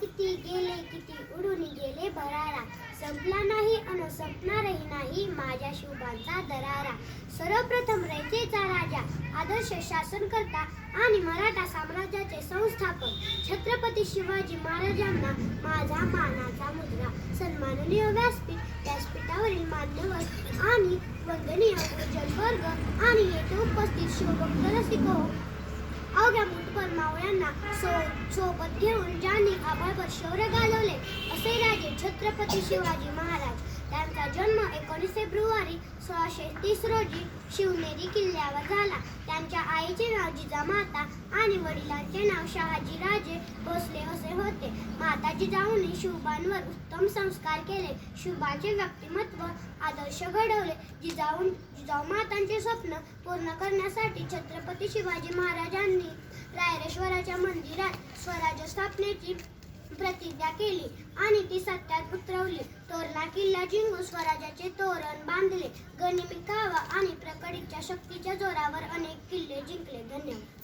किती गेले किती उडून गेले भरारा संपला नाही अन संपणारही नाही माझ्या शिवबांचा दरारा. सर्वप्रथम रयतेचा राजा आदर्श शासन करता आणि मराठा साम्राज्याचे संस्थापक छत्रपती शिवाजी महाराजांना माझा मानाचा मुद्रा. सन्माननीय व्यासपीठ व्यासपीठावरील मान्यवर आणि वंदनीय गुरुजन वर्ग आणि येथे उपस्थित शिवभक्त रसिक अवघ्या परमावळ्यांना मावळ्यांना सो सोबत घेऊन ज्यांनी आभाळभर शौर्य गाजवले असे राजे छत्रपती शिवाजी महाराज. त्यांचा जन्म एकोणीस फेब्रुवारी सोळाशे तीस रोजी शिवनेरी किल्ल्यावर झाला. त्यांच्या आईचे नाव जिजामाता आणि वडिलांचे नाव शहाजी राजे भोसले असे होते. माता जिजाऊने शिवबांवर उत्तम संस्कार केले. शिवबाचे व्यक्तिमत्व आदर्श घडवले. जिजाऊ जिजाऊ मातांचे स्वप्न पूर्ण करण्यासाठी छत्रपती शिवाजी महाराजांनी रायरेश्वराच्या मंदिरात स्वराज्य स्थापनेची प्रतिज्ञा केली आणि ती सत्यात उतरवली. तोरणा किल्ला जिंकून स्वराज्याचे तोरण बांधले. गनिमी कावा आणि प्रकडीच्या शक्तीच्या जोरावर अनेक किल्ले जिंकले. धन्यवाद.